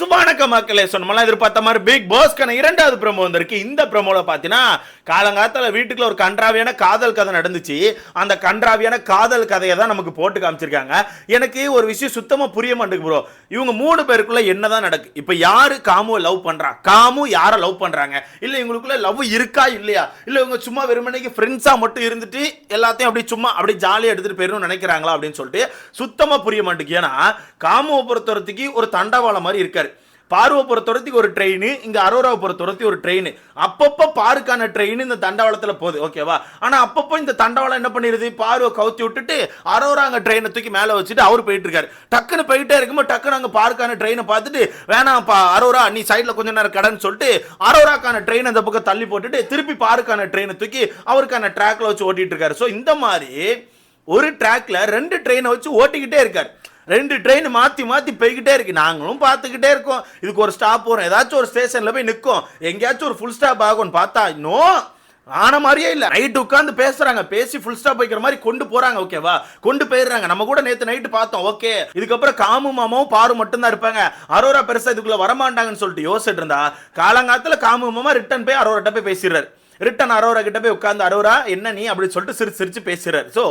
சுபானக்க மக்களே சொன்னமெல்லாம் எதிர்பார்த்த மாதிரி பிக் பாஸ்க்கான இரண்டாவது ப்ரமோ வந்திருக்கு. இந்த ப்ரமோல பார்த்தீங்கன்னா காலங்காலத்தில் வீட்டுக்குள்ள ஒரு கன்றாவியான காதல் கதை நடந்துச்சு. அந்த கன்றாவியான காதல் கதையை தான் நமக்கு போட்டு காமிச்சிருக்காங்க. எனக்கு ஒரு விஷயம் சுத்தமாக புரிய மாட்டேங்குது ப்ரோ இவங்க மூணு பேருக்குள்ள என்னதான் நடக்கு இப்போ யாரு காமுவை லவ் பண்ணுறான் காமு யாரை லவ் பண்ணுறாங்க இல்லை இவங்களுக்குள்ள லவ் இருக்கா இல்லையா? இல்லை இவங்க சும்மா வெறுமனைக்கு ஃப்ரெண்ட்ஸாக மட்டும் இருந்துட்டு எல்லாத்தையும் அப்படி சும்மா அப்படி ஜாலியாக எடுத்துகிட்டு போயிடணும்னு நினைக்கிறாங்களா அப்படின்னு சொல்லிட்டு சுத்தமாக புரிய மாட்டேங்குது. ஏன்னா காமுவை பொறுத்தவரத்துக்கு ஒரு தண்டவாளம் மாதிரி இருக்காரு. பார்வை பொறுத்தவரத்துக்கு ஒரு ட்ரெயின் இங்க அரோராவை பொறுத்தவரத்துக்கு ஒரு ட்ரெயின் அப்பப்போ பாருக்கான ட்ரெயின் இந்த தண்டவாளத்துல போகுது ஓகேவா ஆனா அப்பப்போ இந்த தண்டவாளம் என்ன பண்ணிருது? பார்வை கவுத்தி விட்டுட்டு அரோராங்க ட்ரெயினை தூக்கி மேல வச்சுட்டு அவர் போயிட்டு இருக்காரு. டக்குன்னு போயிட்டே இருக்கும்போது டக்குன்னு அங்க பார்க்கான ட்ரெயினை பார்த்துட்டு வேணாம் அரோரா நீ சைடில் கொஞ்ச நேரம் கடன்னு சொல்லிட்டு அரோராக்கான ட்ரெயின் அந்த பக்கம் தள்ளி போட்டுட்டு திருப்பி பாருக்கான ட்ரெயினை தூக்கி அவருக்கான ட்ராக்ல வச்சு ஓட்டிட்டு இருக்காரு. ஸோ இந்த மாதிரி ஒரு ட்ராக்ல ரெண்டு ட்ரெயினை வச்சு ஓட்டிக்கிட்டே இருக்காரு. ரெண்டு ட்ரெயின் மாற்றி மாற்றி போய்கிட்டே இருக்கு. நாங்களும் பார்த்துக்கிட்டே இருக்கோம். இதுக்கு ஒரு ஸ்டாப் வரும். ஏதாச்சும் ஒரு ஸ்டேஷனில் போய் நிற்கும். எங்கேயாச்சும் ஒரு ஃபுல் ஸ்டாப் ஆகும்னு பார்த்தா இன்னும் ஆன மாதிரியே இல்லை. நைட்டு உட்காந்து பேசுறாங்க. பேசி ஃபுல் ஸ்டாப் வைக்கிற மாதிரி கொண்டு போறாங்க ஓகேவா கொண்டு போயிடுறாங்க. நம்ம கூட நேற்று நைட்டு பார்த்தோம். ஓகே இதுக்கப்புறம் காமு மாமாவும் பாரு மட்டும்தான் இருப்பாங்க. அரோரா பெருசா இதுக்குள்ள வரமாட்டாங்கன்னு சொல்லிட்டு யோசிச்சுட்டு இருந்தா காலங்காலத்தில் காமு மாமா ரிட்டன் போய் அரோராட்ட போய் பேசிடுறாரு. ரிட்டன் அரோரா கிட்ட போய் உட்காந்து அரோரா என்ன நீ? அப்படின்னு சொல்லிட்டு சிரிச்சு சிரிச்சு பேசுறாரு. ஸோ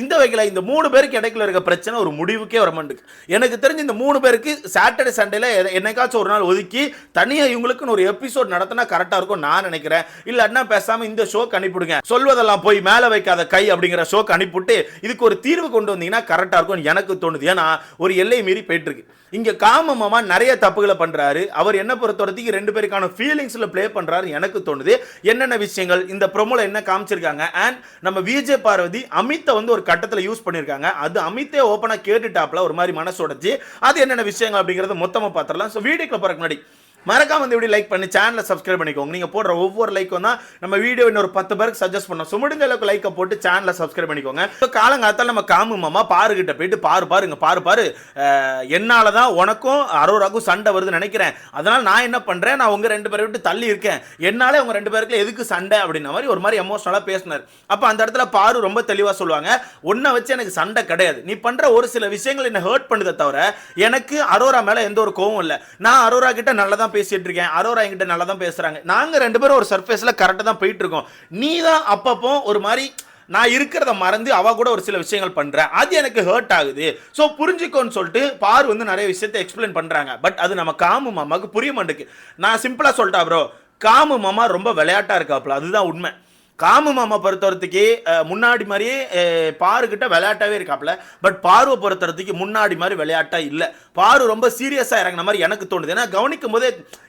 இந்த வகையில் இந்த மூணு பேருக்கு இடைக்குள்ள இருக்க பிரச்சனை ஒரு முடிவுக்கே வர மாட்டேங்குது. எனக்கு தெரிஞ்சு இந்த மூணு பேருக்கு சாட்டர்டே சண்டேல என்னைக்காச்சும் ஒரு நாள் ஒதுக்கி தனியாக இவங்களுக்குன்னு ஒரு எபிசோட் நடத்தினா கரெக்டாக இருக்கும் நான் நினைக்கிறேன். இல்லாட்டினா பேசாமல் இந்த ஷோக்கு அனுப்பிவிடுங்க. சொல்வதெல்லாம் போய் மேலே வைக்காத கை அப்படிங்கிற ஷோக்கு அனுப்பிவிட்டு இதுக்கு ஒரு தீர்வு கொண்டு வந்தீங்கன்னா கரெக்டாக இருக்கும் எனக்கு தோணுது. ஏன்னா ஒரு எல்லை மீறி போயிட்டு இருக்கு. இங்கே காமமாக நிறைய தப்புகளை பண்ணுறாரு அவர் என்ன பொறுத்த வரைக்கும் ரெண்டு பேருக்கான ஃபீலிங்ஸில் ப்ளே பண்ணுறாரு எனக்கு தோணுது. என்னென்ன விஷயங்கள் இந்த ப்ரோமோல என்ன காமிச்சிருக்காங்க அண்ட் நம்ம விஜய் பார்வதி அமித்தை வந்து ஒரு கட்டத்தில் யூஸ் பண்ணியிருக்காங்க அது அமித்தே ஓப்பனாக கேட்டுட்டாப்ல ஒரு மாதிரி மனசு உடைச்சு அது என்னென்ன விஷயங்கள் அப்படிங்கிறது மொத்தமாக பார்த்துடலாம். ஸோ வீடியோக்கு போகிறக்கு முன்னாடி மறக்காம இந்த வீடியோ லைக் பண்ணி சேனலை சப்ஸ்கிரைப் பண்ணிக்கோங்க. நீங்கள் போடுற ஒவ்வொரு லைக்கும் தான் நம்ம வீடியோ இன்னொரு பத்து பேருக்கு சஜஸ்ட் பண்ணோம். ஸோ முடிஞ்ச அளவுக்கு லைக்கை போட்டு சேனலை சப்ஸ்கிரைப் பண்ணிக்கோங்க. இப்போ காலங்காத்தால நம்ம காமு மாமா பாரு போயிட்டு பாரு பாருங்க பாரு பாரு. என்னால் தான் உனக்கும் அரோராக்கும் சண்டை வருதுன்னு நினைக்கிறேன். அதனால் நான் என்ன பண்ணுறேன் நான் உங்கள் ரெண்டு பேரை விட்டு தள்ளி இருக்கேன். என்னால் உங்கள் ரெண்டு பேருக்கு எதுக்கு சண்டை அப்படின்ன மாதிரி ஒரு மாதிரி எமோஷனலாக பேசினார். அப்போ அந்த இடத்துல பாரு ரொம்ப தெளிவாக சொல்லுவாங்க. உன்னை வச்சு எனக்கு சண்டை கிடையாது. நீ பண்ணுற ஒரு சில விஷயங்கள் என்ன ஹர்ட் பண்ணுதே தவிர எனக்கு அரோரா மேலே எந்த ஒரு கோவம் இல்லை. நான் அரோரா கிட்ட நல்லா தான் பேசிட்டு இருக்கேன். அரோரா என்கிட்ட நல்லா தான் பேசுறாங்க. நாங்க ரெண்டு பேரும் ஒரு சர்ஃபேஸ்ல கரெக்டாக தான் போயிட்டு இருக்கோம். நீ தான் அப்பப்போ ஒரு மாதிரி நான் இருக்கிறத மறந்து அவ கூட ஒரு சில விஷயங்கள் பண்றேன் அது எனக்கு ஹர்ட் ஆகுது. ஸோ புரிஞ்சுக்கோன்னு சொல்லிட்டு பார் வந்து நிறைய விஷயத்தை எக்ஸ்பிளைன் பண்றாங்க. பட் அது நம்ம காமு மாமாவுக்கு புரிய மாட்டேங்குது. நான் சிம்பிளா சொல்லிட்டா ப்ரோ காமு மாமா ரொம்ப விளையாட்டா இருக்காப்புல அதுதான் உண்மை. காமு மாமா பொறுத்தவரத்துக்கு முன்னாடி மாதிரியே பாருக்கிட்ட விளையாட்டாவே இருக்காப்ல. பட் பார்வை பொறுத்தவரத்துக்கு முன்னாடி மாதிரி விளையாட்டா இல்லை. பாரு ரொம்ப சீரியஸாக இறங்கின மாதிரி எனக்கு தோணுது. ஏன்னா கவனிக்கும் போதே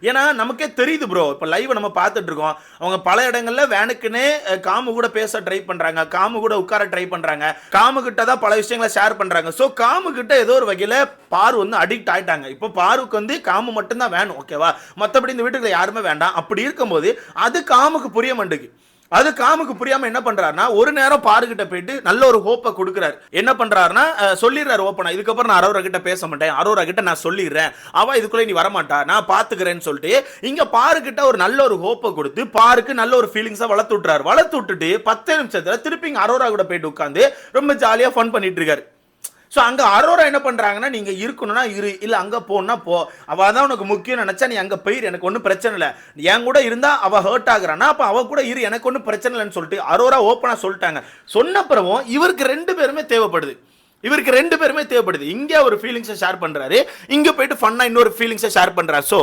ஏன்னா நமக்கே தெரியுது ப்ரோ இப்போ லைவ் நம்ம பார்த்துட்டு இருக்கோம். அவங்க பல இடங்களில் வேனுக்குன்னே காமு கூட பேச ட்ரை பண்ணுறாங்க காமு கூட உட்கார ட்ரை பண்ணுறாங்க காமு கிட்ட தான் பல விஷயங்களை ஷேர் பண்ணுறாங்க ஸோ காமு கிட்ட ஏதோ ஒரு வகையில் பாரு வந்து அடிக்ட் ஆயிட்டாங்க. இப்போ பாருக்கு வந்து காமு மட்டும்தான் வேணும் ஓகேவா மற்றபடி இந்த வீட்டுக்குள்ள யாருமே வேண்டாம். அப்படி இருக்கும்போது அது காமுக்கு புரிய மாட்டேங்குது. அது காமுக்கு புரியாம என்ன பண்றாருன்னா ஒரு நேரம் பாருகிட்ட போயிட்டு நல்ல ஒரு ஹோப்பை கொடுக்குறாரு. என்ன பண்றாருன்னா சொல்லிடுறாரு ஓப்பனா இதுக்கப்புறம் நான் அரோரா கிட்ட பேச மாட்டேன். அரோரா கிட்ட நான் சொல்லிடுறேன். அவ இதுக்குள்ள நீ வரமாட்டா. நான் பாத்துக்கிறேன்னு சொல்லிட்டு இங்க பாருகிட்ட ஒரு நல்ல ஒரு ஹோப்பை கொடுத்து பாருக்கு நல்ல ஒரு ஃபீலிங்ஸா வளர்த்து விட்டுறாரு. வளர்த்து விட்டுட்டு பத்து நிமிஷத்துல திருப்பி இங்க அரோரா கூட போயிட்டு உட்காந்து ரொம்ப ஜாலியா ஃபன் பண்ணிட்டு இருக்காரு. ஸோ அங்கே அரோரா என்ன பண்ணுறாங்கன்னா நீங்கள் இருக்கணும்னா இரு இல்லை அங்கே போனால் போ. அவள் தான் உனக்கு முக்கியம் நினச்சா நீ அங்கே போயிரு எனக்கு ஒன்றும் பிரச்சனை இல்லை. என் கூட இருந்தால் அவள் ஹர்ட் ஆகுறானா அப்போ அவள் கூட இரு எனக்கு ஒன்றும் பிரச்சனை இல்லைன்னு சொல்லிட்டு அரோரா ஓப்பனாக சொல்லிட்டாங்க. சொன்னப்புறமும் இவருக்கு ரெண்டு பேருமே தேவைப்படுது. இவருக்கு ரெண்டு பேருமே தேவைப்படுது. இங்கே ஒரு ஃபீலிங்ஸை ஷேர் பண்ணுறாரு இங்கே போயிட்டு ஃபன்னாக இன்னொரு ஃபீலிங்ஸை ஷேர் பண்ணுறாரு ஸோ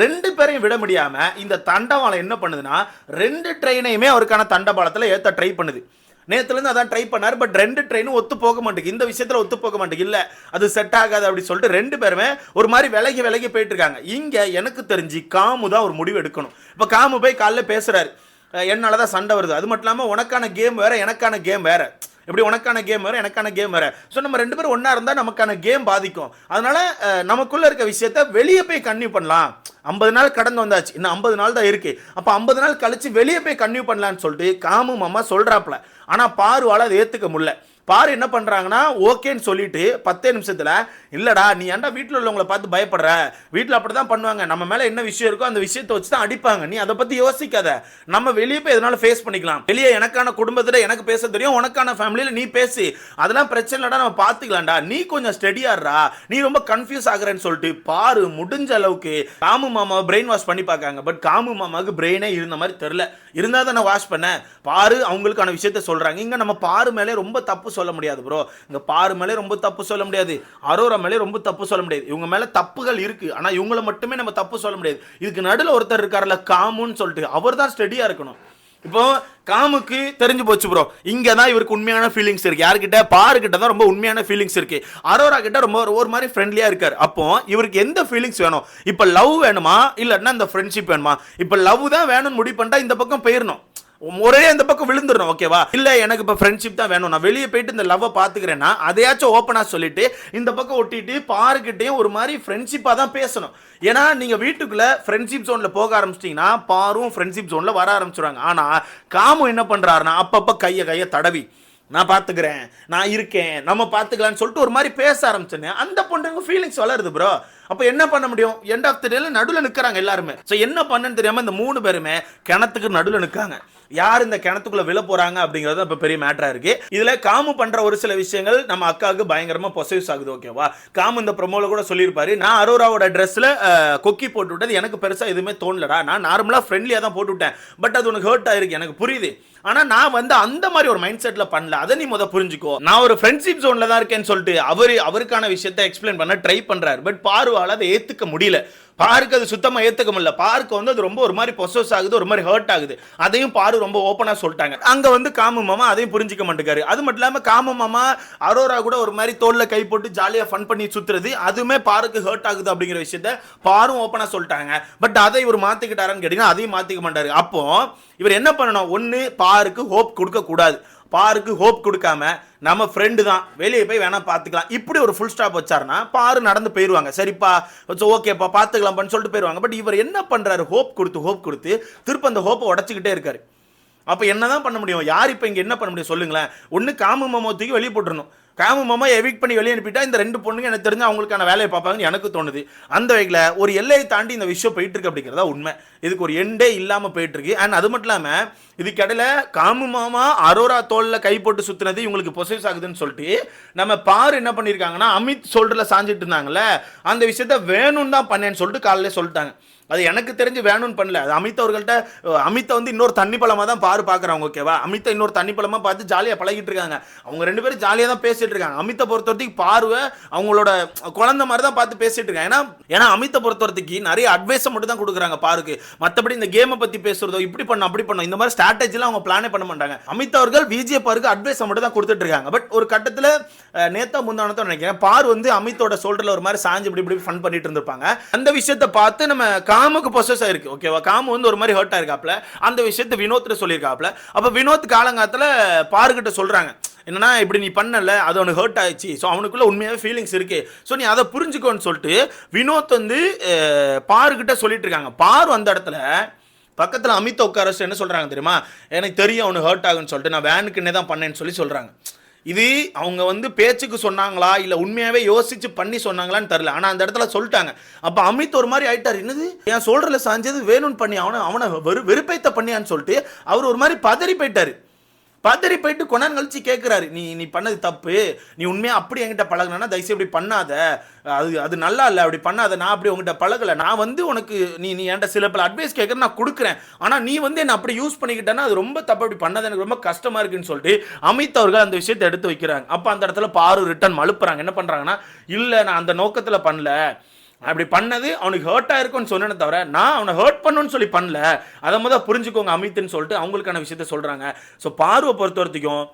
ரெண்டு பேரையும் விட முடியாமல் இந்த தண்டவாளம் என்ன பண்ணுதுன்னா ரெண்டு ட்ரெயினையுமே அவருக்கான தண்டவாளத்தில் ஏற்ற ட்ரை பண்ணுது. நேற்றுலேருந்து அதான் ட்ரை பண்ணார் பட் ரெண்டு ட்ரெயினும் ஒத்து போக மாட்டேங்குது. இந்த விஷயத்தில் ஒத்து போக மாட்டேங்குது. இல்லை அது செட் ஆகாது அப்படின்னு சொல்லிட்டு ரெண்டு பேருமே ஒரு மாதிரி விலகி விலகி போயிட்டு இருக்காங்க இங்கே எனக்கு தெரிஞ்சு காமு தான் ஒரு முடிவு எடுக்கணும். இப்போ காமு போய் காலைல பேசுகிறாரு என்னால் தான் சண்டை வருது. அது மட்டும் இல்லாமல் உனக்கான கேம் வேறு எனக்கான கேம் வேறு. எப்படி உனக்கான கேம் வேறு எனக்கான கேம் வேறு ஸோ நம்ம ரெண்டு பேரும் ஒன்றா இருந்தால் நமக்கான கேம் பாதிக்கும். அதனால் நமக்குள்ளே இருக்க விஷயத்த வெளியே போய் கன்னியூ பண்ணலாம். ஐம்பது நாள் கடந்து வந்தாச்சு. இன்னும் ஐம்பது நாள் தான் இருக்குது அப்போ ஐம்பது நாள் கழித்து வெளியே போய் கன்னியூ பண்ணலான்னு சொல்லிட்டு காமு மாமா சொல்கிறாப்புல ஆனால் பாருவால் அதை ஏற்றுக்க முடியல. பாரு என்ன பண்ணுறாங்கன்னா ஓகேன்னு சொல்லிட்டு பத்தே நிமிஷத்தில் இல்லைடா நீ ஏன்டா வீட்டில் உள்ளவங்கள பார்த்து பயப்படுற? வீட்டில் அப்படிதான் பண்ணுவாங்க. நம்ம மேலே என்ன விஷயம் இருக்கோ அந்த விஷயத்தை வச்சு தான் அடிப்பாங்க. நீ அதை பற்றி யோசிக்காத. நம்ம வெளியே போய் எதனால ஃபேஸ் பண்ணிக்கலாம். வெளியே எனக்கான குடும்பத்தில் எனக்கு பேச தெரியும் உனக்கான ஃபேமிலியில் நீ பேசு. அதெல்லாம் பிரச்சனை இல்லடா நம்ம பார்த்துக்கலாம்டா. நீ கொஞ்சம் ஸ்டெடியாடுறா நீ ரொம்ப கன்ஃபியூஸ் ஆகுறேன்னு சொல்லிட்டு பாரு முடிஞ்ச அளவுக்கு காமு மாமாவை பிரெயின் வாஷ் பண்ணி பார்க்காங்க. பட் காமு மாமாவுக்கு பிரெயினே இருந்த மாதிரி தெரில இருந்தால் தானே வாஷ் பண்ண. பாரு அவங்களுக்கான விஷயத்த சொல்கிறாங்க இங்கே நம்ம பாரு மேலே ரொம்ப தப்பு சொல்ல முடியாது ப்ரோ இந்த பாரு மேலே ரொம்ப தப்பு சொல்ல முடியாது. அரோரா மேலே ரொம்ப தப்பு சொல்ல முடியாது. இவங்க மேல தப்புகள் இருக்கு. ஆனா இவங்கள மட்டுமே நம்ம தப்பு சொல்ல முடியாது. இதுக்கு நடுவில் ஒருத்தர் இருக்கார்ல காமுன்னு சொல்லிட்டு. அவர் தான் ஸ்டெடியா இருக்கணும். இப்போ காமுக்கு தெரிஞ்சு போச்சு ப்ரோ இங்க தான் இவருக்கு உண்மையான ஃபீலிங்ஸ் இருக்கு. யார்கிட்ட? பாரு கிட்ட தான் ரொம்ப உண்மையான ஃபீலிங்ஸ் இருக்கு. அரோரா கிட்ட ரொம்ப ஒரு- மாதிரி ஃப்ரெண்ட்லியா இருக்கார். அப்போ இவருக்கு எந்த ஃபீலிங்ஸ் வேணும்? இப்போ லவ் வேணுமா? இல்லைன்னா இந்த ஃப்ரெண்ட்ஷிப் வேணுமா? இப்போ லவ் தான் வேணும்னு முடிவு பண்ணிட்டா இந்த பக்கம் போயிடணும் ஒரே இந்த பக்கம் விழுந்துடணும் ஓகேவா இல்ல எனக்கு இப்ப ஃப்ரெண்ட்ஷிப் தான் வேணும். நான் வெளியே போயிட்டு இந்த லவ்வை பாத்துக்கிறேன்னா அதையாச்சும் ஓப்பனா சொல்லிட்டு இந்த பக்கம் ஒட்டிட்டு பாருக்கிட்டையும் ஒரு மாதிரி ஃப்ரெண்ட்ஷிப்பா தான் பேசணும். ஏன்னா நீங்க வீட்டுக்குள்ள ஃப்ரெண்ட்ஷிப் ஜோன்ல போக ஆரம்பிச்சிட்டீங்கன்னா பாரும் ஃப்ரெண்ட்ஷிப் ஜோன்ல வர ஆரம்பிச்சிடுவாங்க ஆனா காமும் என்ன பண்றாருன்னா அப்பப்ப கையை கையை தடவி நான் பார்த்துக்கிறேன் நான் இருக்கேன் நம்ம பார்த்துக்கலான்னு சொல்லிட்டு ஒரு மாதிரி பேச ஆரம்பிச்சேன்னு அந்த பொண்ணுங்க ஃபீலிங்ஸ் வளருது ப்ரோ அப்போ என்ன பண்ண முடியும்? எண்ட் ஆஃப் த டேல நடுவில் நிற்கிறாங்க எல்லாருமே. ஸோ என்ன பண்ணுன்னு தெரியாமல் இந்த மூணு பேருமே கிணத்துக்கு நடுவில் நிற்காங்க யார் இந்த கிணத்துக்குள்ள விழ போறாங்க அப்படிங்கிறது இப்போ பெரிய மேட்டரா இருக்கு. இதுல காமு பண்ற ஒரு சில விஷயங்கள் நம்ம அக்காவுக்கு பயங்கரமா பொசைஸ் ஆகுது ஓகேவா காமு இந்த ப்ரொமோல கூட சொல்லியிருப்பாரு. நான் அரோராவோட ட்ரெஸ்ல கொக்கி போட்டு விட்டது. எனக்கு பெருசா எதுவுமே தோணலடா. நான் நார்மலா ஃப்ரெண்ட்லியா தான் போட்டு விட்டேன். பட் அது உனக்கு ஹர்ட் ஆயிருக்கு. எனக்கு புரியுது. ஆனா நான் வந்து அந்த மாதிரி ஒரு மைண்ட் செட்ல பண்ணல. அதை நீ முத புரிஞ்சுக்கோ. நான் ஒரு ஃப்ரெண்ட்ஷிப் ஜோன்ல தான் இருக்கேன்னு சொல்லிட்டு அவரு அவருக்கான விஷயத்தை எக்ஸ்பிளைன் பண்ண ட்ரை பண்றாரு. பட் பார்வால அதை ஏத்துக்க முடியல. பாருக்கு அது சுத்தமாக ஏற்றுக்க முடியல. பார்க்கு வந்து அது ரொம்ப ஒரு மாதிரி பொசஸ் ஆகுது ஒரு மாதிரி ஹர்ட் ஆகுது. அதையும் பாரு ரொம்ப ஓப்பனாக சொல்லிட்டாங்க. அங்கே வந்து காமு மாமா அதையும் புரிஞ்சுக்க மாட்டேங்காரு. அது மட்டும் இல்லாமல் காமு மாமா அரோரா கூட ஒரு மாதிரி தோலில் கை போட்டு ஜாலியாக ஃபன் பண்ணி சுத்துறது அதுவுமே பாருக்கு ஹர்ட் ஆகுது அப்படிங்கிற விஷயத்த பாரும் ஓப்பனாக சொல்லிட்டாங்க. பட் அதை இவர் மாத்திக்கிட்டாரான்னு கேட்டிங்கன்னா அதையும் மாற்றிக்க மாட்டார். அப்போ இவர் என்ன பண்ணணும்? ஒன்று பாருக்கு ஹோப் கொடுக்கக்கூடாது. பாருக்கு ஹோப் கொடுக்காம நம்ம ஃப்ரெண்டு தான். வெளியே போய் வேணால் பார்த்துக்கலாம். இப்படி ஒரு ஃபுல் ஸ்டாப் வச்சாருன்னா பாரு நடந்து போயிடுவாங்க சரிப்பா ஓகேப்பா பார்த்துக்கலாம்ப்பான்னு சொல்லிட்டு போயிடுவாங்க பட் இவர் என்ன பண்ணுறாரு ஹோப் கொடுத்து ஹோப் கொடுத்து திருப்ப அந்த ஹோப்பை உடச்சிக்கிட்டே இருக்காரு. அப்போ என்ன தான் பண்ண முடியும்? யார் இப்போ இங்கே என்ன பண்ண முடியும்? சொல்லுங்களேன். ஒன்று காமு மாமா தூக்கி வெளியே போட்டுருணும் காமு மாமா எவிக் பண்ணி வெளியே அனுப்பிட்டா இந்த ரெண்டு பொண்ணுங்க எனக்கு தெரிஞ்சு அவங்களுக்கான வேலையை பார்ப்பாங்கன்னு எனக்கு தோணுது. அந்த வகையில் ஒரு எல்லையை தாண்டி இந்த விஷயம் போயிட்டு இருக்கு அப்படிங்கிறதா உண்மை. இதுக்கு ஒரு எண்டே இல்லாமல் போயிட்டு இருக்கு அண்ட் அது மட்டும் இல்லாமல் இதுக்கடையில் காமு மாமா அரோரா தோலில் கை போட்டு சுற்றுனது இவங்களுக்கு பொசைஸ் ஆகுதுன்னு சொல்லிட்டு நம்ம பாரு என்ன பண்ணியிருக்காங்கன்னா அமித் சொல்றதுல சாஞ்சிட்டு இருந்தாங்கல்ல அந்த விஷயத்த வேணும்னு தான் பண்ணேன்னு சொல்லிட்டு காலையில் சொல்லிட்டாங்க. அது எனக்கு தெரிஞ்சு வேணும்னு பண்ணல. அது அமித் அவர்கள்ட்ட அமித்தை வந்து இன்னொரு தண்ணி பழமாக தான் பாரு பார்க்குறாங்க ஓகேவா? அமித்தை இன்னொரு தண்ணி பழமாக பார்த்து ஜாலியாக பழகிட்டு இருக்காங்க. அவங்க ரெண்டு பேரும் ஜாலியாக தான் பேசிட்டு இருக்காங்க. அமித்தை பொறுத்த வரைக்கும் பார்வை அவங்களோட குழந்தை மாதிரி தான் பார்த்து பேசிட்டு இருக்காங்க. ஏன்னா ஏன்னா அமித்தை பொறுத்த வரைக்கும் நிறைய அட்வைஸை மட்டும் தான் கொடுக்குறாங்க பாருக்கு. மற்றபடி இந்த கேமை பற்றி பேசுறதோ இப்படி பண்ண அப்படி பண்ணும் இந்த மாதிரி ஸ்ட்ராட்டஜிலாம் அவங்க பிளானே பண்ண மாட்டாங்க. அமித் அவர்கள் விஜய பாருக்கு அட்வைஸை மட்டும் தான் கொடுத்துட்டு இருக்காங்க. பட் ஒரு கட்டத்தில் நேத்தா முந்தானத்தோ நினைக்கிறேன் பார் வந்து அமித்தோட சொல்றதுல ஒரு மாதிரி சாஞ்சு இப்படி இப்படி ஃபன் பண்ணிட்டு இருந்திருப்பாங்க. அந்த விஷயத்தை பார்த்து நம்ம காமுக்கு பொசஸ் ஆயிருக்கு ஓகேவா காமு வந்து ஒரு மாதிரி ஹர்ட் ஆயிருக்காப்ல அந்த விஷயத்தை வினோத்ல சொல்லியிருக்காப்ல. அப்போ வினோத் காலங்காலத்தில் பாருக்கிட்ட சொல்கிறாங்க என்னன்னா இப்படி நீ பண்ணல அது அவனுக்கு ஹர்ட் ஆயிடுச்சு. ஸோ அவனுக்குள்ள உண்மையாகவே ஃபீலிங்ஸ் இருக்கு. ஸோ நீ அதை புரிஞ்சுக்கோன்னு சொல்லிட்டு வினோத் வந்து பாருக்கிட்ட சொல்லிட்டு இருக்காங்க பாரு அந்த இடத்துல பக்கத்தில் அமித் உட்கார என்ன சொல்கிறாங்க தெரியுமா? எனக்கு தெரியும் அவனுக்கு ஹர்ட் ஆகுன்னு சொல்லிட்டு நான் வேனுக்குன்னே தான் பண்ணேன்னு சொல்லி சொல்கிறாங்க இது அவங்க வந்து பேச்சுக்கு சொன்னாங்களா? இல்லை உண்மையாகவே யோசிச்சு பண்ணி சொன்னாங்களான்னு தெரில ஆனால் அந்த இடத்துல சொல்லிட்டாங்க. அப்போ அமித் ஒரு மாதிரி ஆயிட்டார். என்னது? என் சொல்கிறல சாஞ்சது வேணும்னு பண்ணி அவனை அவனை வெறு வெறுப்பைத்த பண்ணியான்னு சொல்லிட்டு அவர் ஒரு மாதிரி பதறி போயிட்டார். பதறி போயிட்டு கொண்டாந்து கழிச்சு கேட்குறாரு நீ நீ பண்ணது தப்பு. நீ உண்மையாக அப்படி என்கிட்ட பழகினா தயவுசெய்து இப்படி பண்ணாத. அது அது நல்லா இல்லை அப்படி பண்ணாத. நான் அப்படி உங்ககிட்ட பழகலை. நான் வந்து உனக்கு நீ நீ என்கிட்ட சில பல அட்வைஸ் கேட்குற நான் கொடுக்குறேன். ஆனால் நீ வந்து என்னை அப்படி யூஸ் பண்ணிக்கிட்டேன்னா அது ரொம்ப தப்பு அப்படி பண்ணது. எனக்கு ரொம்ப கஷ்டமாக இருக்குன்னு சொல்லிட்டு அமித் அவர்கள் அந்த விஷயத்தை எடுத்து வைக்கிறாங்க. அப்போ அந்த இடத்துல பாரு ரிட்டர்ன் மழுப்புறாங்க. என்ன பண்ணுறாங்கன்னா இல்லை நான் அந்த நோக்கத்தில் பண்ணல. அப்படி பண்ணது அவனுக்கு ஹர்ட்டாக இருக்கும்னு சொன்னேனே தவிர நான் அவனை ஹர்ட் பண்ணுன்னு சொல்லி பண்ணல. அதை முதல் புரிஞ்சுக்கோங்க அமித்னு சொல்லிட்டு அவங்களுக்கான விஷயத்த சொல்கிறாங்க ஸோ பார்வை பொறுத்த வரைக்கும்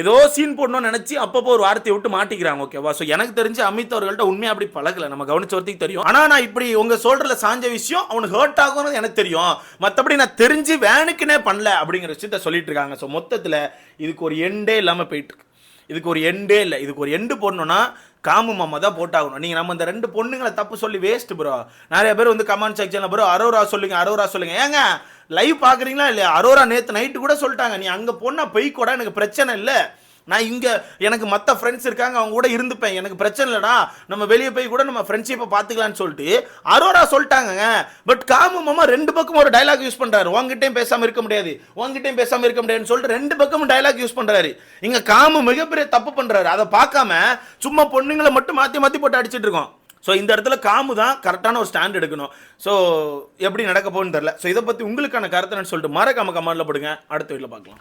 ஏதோ சீன் போடணும்னு நினச்சி அப்பப்போ ஒரு வார்த்தையை விட்டு மாட்டிக்கிறாங்க ஓகேவா ஸோ எனக்கு தெரிஞ்சு அமித் அவர்கள்ட்ட உண்மையாக அப்படி பழகலை. நம்ம கவனிச்ச வரைக்கும் தெரியும். ஆனால் நான் இப்படி உங்கள் சொல்கிறல சாஞ்ச விஷயம் அவனுக்கு ஹர்ட் ஆகும்னு எனக்கு தெரியும். மற்றபடி நான் தெரிஞ்சு வேனுக்குன்னே பண்ணல அப்படிங்கிற விஷயத்த சொல்லிட்டு இருக்காங்க. ஸோ மொத்தத்தில் இதுக்கு ஒரு எண்டே இல்லாமல் போயிட்டு இருக்கு. இதுக்கு ஒரு எண்டே இல்லை. இதுக்கு ஒரு எண்டு போடணும்னா காமு மாமா தான் போட்டாகணும். நீங்கள் நம்ம இந்த ரெண்டு பொண்ணுங்களை தப்பு சொல்லி வேஸ்ட் ப்ரோ நிறைய பேர் வந்து கமெண்ட் செக்ஷனில் ப்ரோ அரோரா சொல்லுங்க அரோரா சொல்லுங்க. ஏங்க லைவ் பார்க்குறீங்களா இல்லையா? அரோரா நேற்று நைட்டு கூட சொல்லிட்டாங்க. நீ அங்கே பொண்ணா பொய்க்கூட கூட எனக்கு பிரச்சனை இல்லை. நான் இங்கே எனக்கு மற்ற ஃப்ரெண்ட்ஸ் இருக்காங்க அவங்க கூட இருந்துப்பேன். எனக்கு பிரச்சனை இல்லைடா. நம்ம வெளியே போய் கூட நம்ம ஃப்ரெண்ட்ஷிப்பை பார்த்துக்கலான்னு சொல்லிட்டு அரோரா சொல்லிட்டாங்கங்க. பட் காமு மாமா ரெண்டு பக்கம் ஒரு டயலாக் யூஸ் பண்ணுறாரு உங்ககிட்டயும் பேசாமல் இருக்க முடியாது. உங்ககிட்டயும் பேசாமல் இருக்க முடியாதுன்னு சொல்லிட்டு ரெண்டு பக்கமும் டயலாக் யூஸ் பண்ணுறாரு இங்கே காமு மிகப்பெரிய தப்பு பண்ணுறாரு அதை பார்க்காம சும்மா பொண்ணுங்களை மட்டும் மாற்றி மாற்றி போட்டு அடிச்சிட்டு இருக்கோம். ஸோ இந்த இடத்துல காமு தான் கரெக்டான ஒரு ஸ்டாண்ட் எடுக்கணும். ஸோ எப்படி நடக்க போகுதுன்னு தெரில ஸோ இதை பற்றி உங்களுக்கான கருத்துன்னு சொல்லிட்டு மறக்காம கமெண்ட்ல போடுங்க. அடுத்த வீட்டில் பார்க்கலாம்.